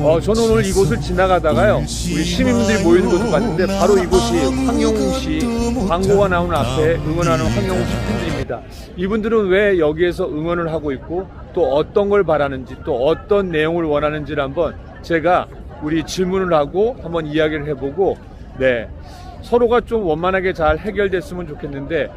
어, 저는 오늘 이곳을 지나가다가요, 우리 시민분들이 모이는 곳을 봤는데, 바로 이곳이 황영웅 씨 광고가 나오는 앞에 응원하는 황영웅 씨 팬들입니다. 이분들은 왜 여기에서 응원을 하고 있고, 또 어떤 걸 바라는지, 또 어떤 내용을 원하는지를 한번 제가 우리 질문을 하고 한번 이야기를 해보고, 네. 서로가 좀 원만하게 잘 해결됐으면 좋겠는데,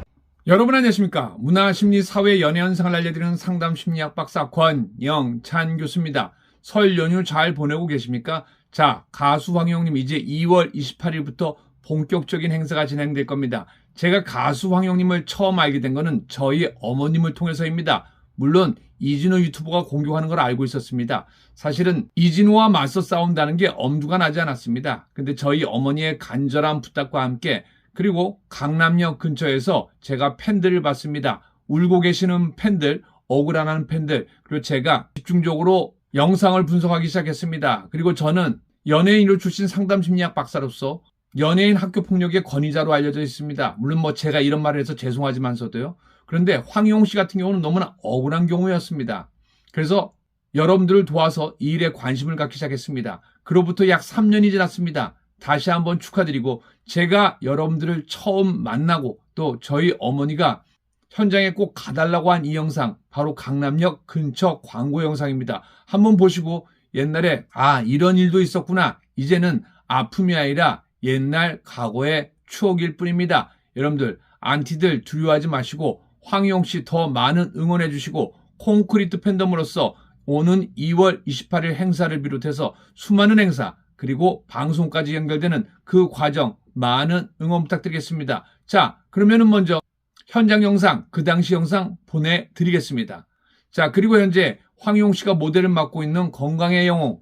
여러분 안녕하십니까? 문화, 심리, 사회, 연애 현상을 알려드리는 상담 심리학 박사 권영찬 교수입니다. 설 연휴 잘 보내고 계십니까? 자, 가수 황영님 이제 2월 28일부터 본격적인 행사가 진행될 겁니다. 제가 가수 황영님을 처음 알게 된 거는 저희 어머님을 통해서입니다. 물론 이진호 유튜버가 공격하는 걸 알고 있었습니다. 사실은 이진호와 맞서 싸운다는 게 엄두가 나지 않았습니다. 근데 저희 어머니의 간절한 부탁과 함께 그리고 강남역 근처에서 제가 팬들을 봤습니다. 울고 계시는 팬들, 억울한 팬들, 그리고 제가 집중적으로 영상을 분석하기 시작했습니다. 그리고 저는 연예인으로 출신 상담 심리학 박사로서 연예인 학교 폭력의 권위자로 알려져 있습니다. 물론 뭐 제가 이런 말을 해서 죄송하지만서도요. 그런데 황용 씨 같은 경우는 너무나 억울한 경우였습니다. 그래서 여러분들을 도와서 이 일에 관심을 갖기 시작했습니다. 그로부터 약 3년이 지났습니다. 다시 한번 축하드리고 제가 여러분들을 처음 만나고 또 저희 어머니가 현장에 꼭 가달라고 한 이 영상 바로 강남역 근처 광고 영상입니다. 한번 보시고 옛날에 아 이런 일도 있었구나 이제는 아픔이 아니라 옛날 과거의 추억일 뿐입니다. 여러분들 안티들 두려워하지 마시고 황용 씨 더 많은 응원해 주시고 콘크리트 팬덤으로서 오는 2월 28일 행사를 비롯해서 수많은 행사 그리고 방송까지 연결되는 그 과정 많은 응원 부탁드리겠습니다. 자, 그러면은 먼저 현장 영상, 그 당시 영상 보내드리겠습니다. 자, 그리고 현재 황용 씨가 모델을 맡고 있는 건강의 영웅.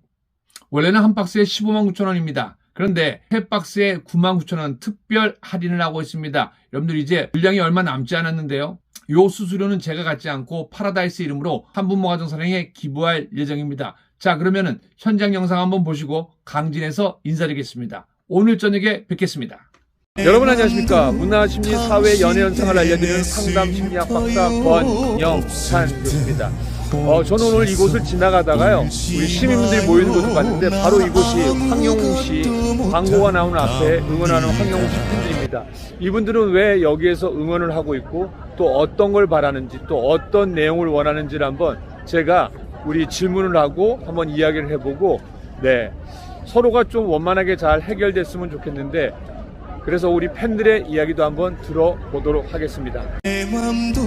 원래는 한 박스에 15만 9천 원입니다. 그런데 세 박스에 9만 9천 원 특별 할인을 하고 있습니다. 여러분들 이제 물량이 얼마 남지 않았는데요. 요 수수료는 제가 갖지 않고 파라다이스 이름으로 한분모 가정사랑에 기부할 예정입니다. 자, 그러면은 현장 영상 한번 보시고 강진에서 인사드리겠습니다. 오늘 저녁에 뵙겠습니다. 여러분 안녕하십니까 문화 심리 사회 연애 현상을 알려드리는 상담 심리학 박사 권영찬 교수입니다. 어, 저는 오늘 이곳을 지나가다가요 우리 시민분들이 모이는 곳을 봤는데 바로 이곳이 황영웅 씨 광고가 나오는 앞에 응원하는 황영웅 씨 팬들입니다. 이분들은 왜 여기에서 응원을 하고 있고 또 어떤 걸 바라는지 또 어떤 내용을 원하는지를 한번 제가 우리 질문을 하고 한번 이야기를 해보고 네 서로가 좀 원만하게 잘 해결됐으면 좋겠는데 그래서 우리 팬들의 이야기도 한번 들어보도록 하겠습니다. 내 맘도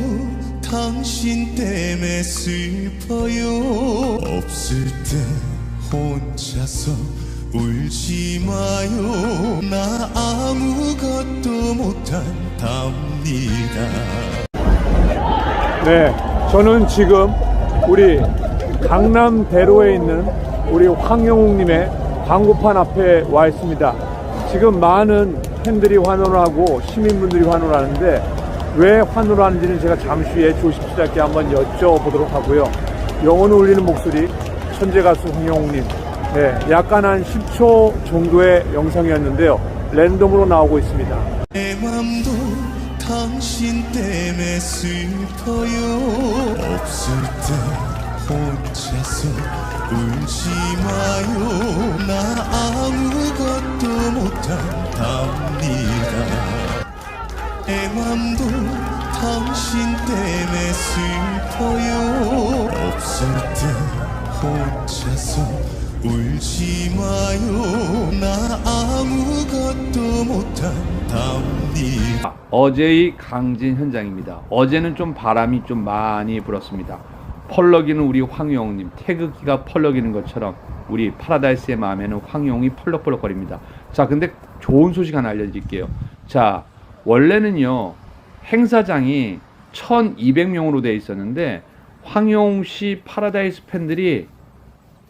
당신 때문에 슬퍼요 없을 때 혼자서 울지 마요 나 아무것도 못한답니다 네, 저는 지금 우리 강남 대로에 있는 우리 황영웅님의 광고판 앞에 와 있습니다. 지금 많은 팬들이 환호를 하고 시민분들이 환호를 하는데 왜 환호를 하는지는 제가 잠시 후에 조심스럽게 한번 여쭤보도록 하고요. 영혼을 울리는 목소리 천재 가수 황영웅님. 네, 약간 한 10초 정도의 영상이었는데요. 랜덤으로 나오고 있습니다. 내 맘도 당신 때문에 슬퍼요 없을 때 혼자서 울지 마요 나 아무것도 못한답니다 내 맘도 당신 때문에 슬퍼요 없을 때 혼자서 울지 마요 나 아무것도 못한답니다 어제의 강진 현장입니다. 어제는 좀 바람이 좀 많이 불었습니다. 펄럭이는 우리 황용님, 태극기가 펄럭이는 것처럼 우리 파라다이스의 마음에는 황용이 펄럭펄럭거립니다. 자, 근데 좋은 소식 하나 알려드릴게요. 자, 원래는요, 행사장이 1200명으로 돼 있었는데, 황용 씨 파라다이스 팬들이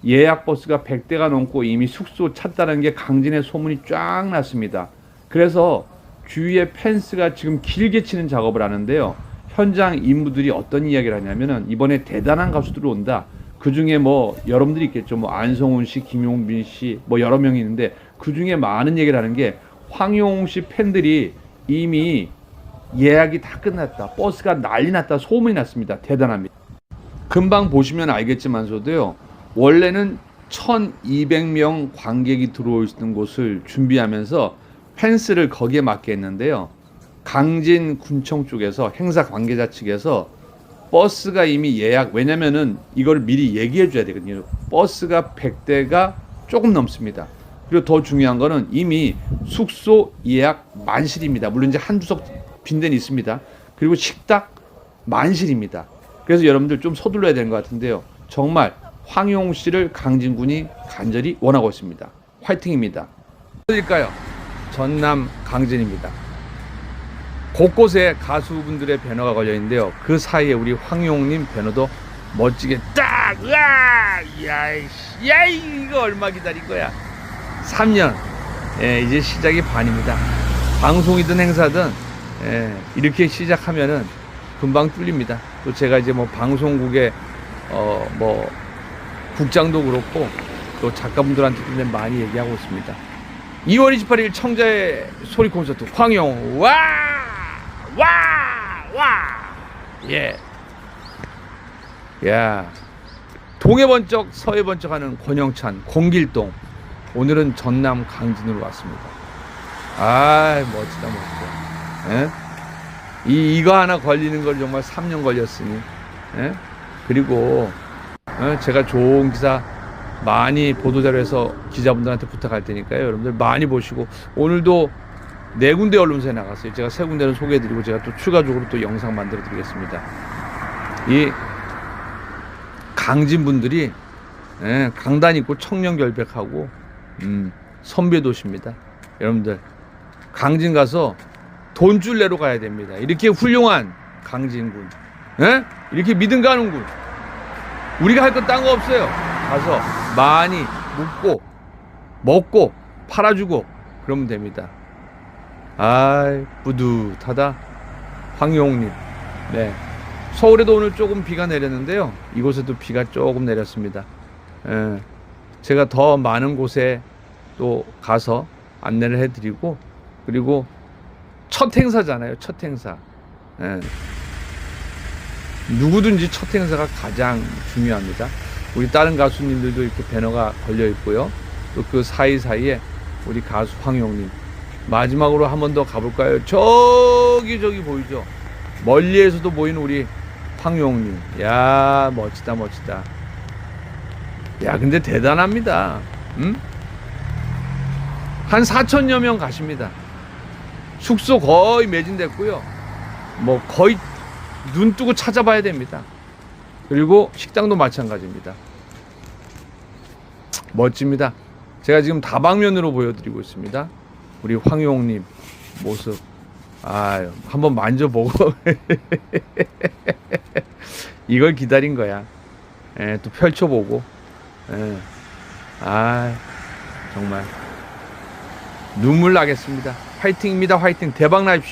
예약 버스가 100대가 넘고 이미 숙소 찼다는 게 강진의 소문이 쫙 났습니다. 그래서 주위에 펜스가 지금 길게 치는 작업을 하는데요. 현장 인부들이 어떤 이야기를 하냐면은 이번에 대단한 가수들 온다. 그 중에 뭐 여러분들이 있겠죠. 뭐 안성훈 씨, 김용빈 씨, 뭐 여러 명이 있는데 그 중에 많은 얘기를 하는 게 황용웅 씨 팬들이 이미 예약이 다 끝났다. 버스가 난리 났다. 소문이 났습니다. 대단합니다. 금방 보시면 알겠지만서도요. 원래는 1200명 관객이 있는 곳을 준비하면서 펜스를 거기에 맞게 했는데요. 강진 군청 쪽에서 행사 관계자 측에서 버스가 이미 예약 왜냐면은 이걸 미리 얘기해 줘야 되거든요. 버스가 100대가 조금 넘습니다. 그리고 더 중요한 거는 이미 숙소 예약 만실입니다. 물론 이제 한두 석빈 데는 있습니다. 그리고 식탁 만실입니다. 그래서 여러분들 좀 서둘러야 되는 것 같은데요. 정말 황용 씨를 강진군이 간절히 원하고 있습니다. 화이팅입니다. 어딜까요? 전남 강진입니다. 곳곳에 가수분들의 배너가 걸려 있는데요. 그 사이에 우리 황용님 배너도 멋지게 딱, 으아! 야, 이씨, 야, 이거 얼마 기다린 거야? 3년. 예, 이제 시작이 반입니다. 방송이든 행사든, 예, 이렇게 시작하면은 금방 뚫립니다. 또 제가 이제 뭐 방송국에, 어, 뭐, 국장도 그렇고, 또 작가분들한테도 많이 얘기하고 있습니다. 2월 28일 청자의 소리 콘서트 황용 와! 와! 와! 예. 야. 동해 번쩍 서해 번쩍 하는 권영찬 공길동 오늘은 전남 강진으로 왔습니다. 아, 멋지다 멋지다. 예? 이 이거 하나 걸리는 걸 정말 3년 걸렸으니. 예? 그리고 어, 제가 좋은 기사 많이 보도자료에서 기자분들한테 부탁할 테니까요. 여러분들 많이 보시고 오늘도 네 군데 언론사에 나갔어요. 제가 세 군데는 소개해드리고 제가 또 추가적으로 또 영상 만들어드리겠습니다. 이 강진 분들이 예, 강단 있고 청렴결백하고 음, 선배 도시입니다. 여러분들 강진 가서 돈줄 내러 가야 됩니다. 이렇게 훌륭한 강진군, 예? 이렇게 믿음 가는 군. 우리가 할건딴거 없어요. 가서 많이 묵고 먹고 팔아주고 그러면 됩니다. 아이 뿌듯하다. 황용님. 네. 서울에도 오늘 조금 비가 내렸는데요. 이곳에도 비가 조금 내렸습니다. 예. 제가 더 많은 곳에 또 가서 안내를 해드리고 그리고 첫 행사잖아요. 첫 행사. 예. 누구든지 첫 행사가 가장 중요합니다. 우리 다른 가수님들도 이렇게 배너가 걸려 있고요. 또 그 사이사이에 우리 가수 황용님. 마지막으로 한 번 더 가볼까요? 저기 저기 보이죠? 멀리에서도 보이는 우리 황용님. 야 멋지다 멋지다. 야 근데 대단합니다. 음? 한 4천여 명 가십니다. 숙소 거의 매진됐고요. 뭐 거의 눈 뜨고 찾아봐야 됩니다. 그리고 식당도 마찬가지입니다. 멋집니다. 제가 지금 다방면으로 보여드리고 있습니다. 우리 황용님 모습. 아유, 한번 만져보고. 이걸 기다린 거야. 예, 또 펼쳐보고. 예. 아, 정말. 눈물 나겠습니다. 화이팅입니다. 화이팅. 대박 나십시오.